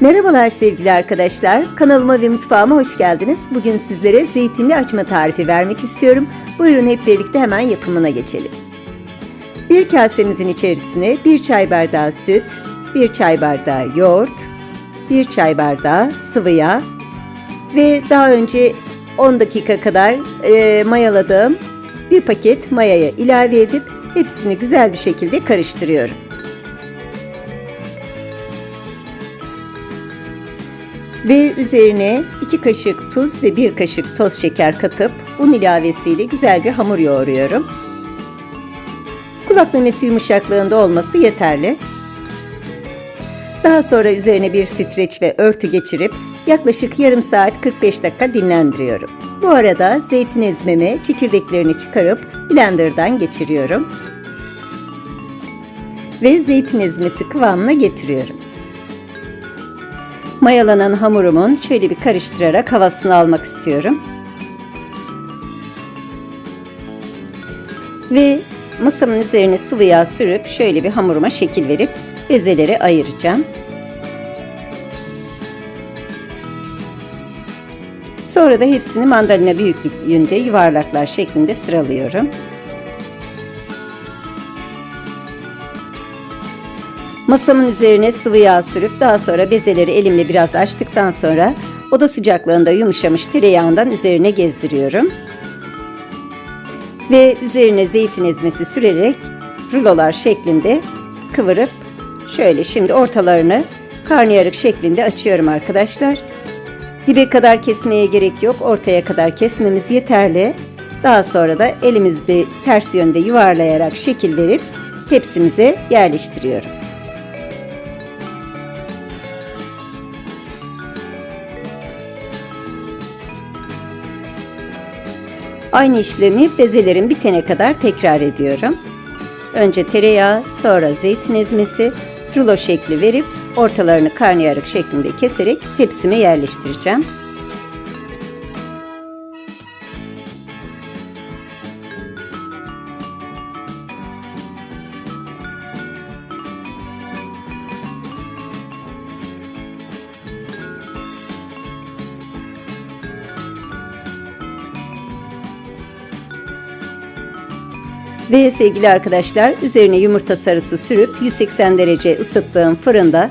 Merhabalar sevgili arkadaşlar. Kanalıma ve mutfağıma hoş geldiniz. Bugün sizlere zeytinli açma tarifi vermek istiyorum. Buyurun hep birlikte hemen yapımına geçelim. Bir kasemizin içerisine bir çay bardağı süt, bir çay bardağı yoğurt, bir çay bardağı sıvı yağ ve daha önce 10 dakika kadar e, mayaladığım bir paket mayayı ilave edip hepsini güzel bir şekilde karıştırıyorum. Ve üzerine 2 kaşık tuz ve 1 kaşık toz şeker katıp un ilavesiyle güzel bir hamur yoğuruyorum. Kulak memesi yumuşaklığında olması yeterli. Daha sonra üzerine bir streç ve örtü geçirip yaklaşık yarım saat 45 dakika dinlendiriyorum. Bu arada zeytin ezmeme çekirdeklerini çıkarıp blenderdan geçiriyorum. Ve zeytin ezmesi kıvamına getiriyorum. Mayalanan hamurumun şöyle bir karıştırarak havasını almak istiyorum. Ve masamın üzerine sıvı yağ sürüp şöyle bir hamuruma şekil verip bezeleri ayıracağım. Sonra da hepsini mandalina büyüklüğünde yuvarlaklar şeklinde sıralıyorum. Masamın üzerine sıvı yağ sürüp daha sonra bezeleri elimle biraz açtıktan sonra oda sıcaklığında yumuşamış tereyağından üzerine gezdiriyorum. Ve üzerine zeytin ezmesi sürerek rulolar şeklinde kıvırıp şöyle şimdi ortalarını karnıyarık şeklinde açıyorum arkadaşlar. Dibe kadar kesmeye gerek yok. Ortaya kadar kesmemiz yeterli. Daha sonra da elimizde ters yönde yuvarlayarak şekil verip tepsimize yerleştiriyorum. Aynı işlemi bezelerin bitene kadar tekrar ediyorum. Önce tereyağı, sonra zeytin ezmesi, rulo şekli verip ortalarını karnıyarık şeklinde keserek tepsime yerleştireceğim. Ve sevgili arkadaşlar üzerine yumurta sarısı sürüp 180 derece ısıttığım fırında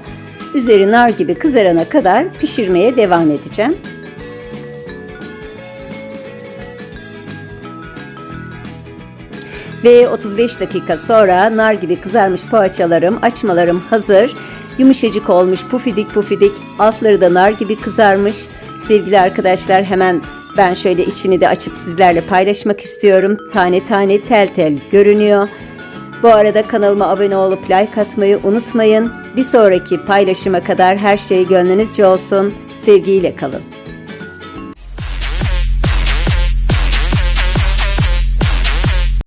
üzeri nar gibi kızarana kadar pişirmeye devam edeceğim. Ve 35 dakika sonra nar gibi kızarmış poğaçalarım, açmalarım hazır. Yumuşacık olmuş, pufidik pufidik, altları da nar gibi kızarmış. Sevgili arkadaşlar hemen ben şöyle içini de açıp sizlerle paylaşmak istiyorum. Tane tane tel tel görünüyor. Bu arada kanalıma abone olup like atmayı unutmayın. Bir sonraki paylaşıma kadar her şey gönlünüzce olsun. Sevgiyle kalın.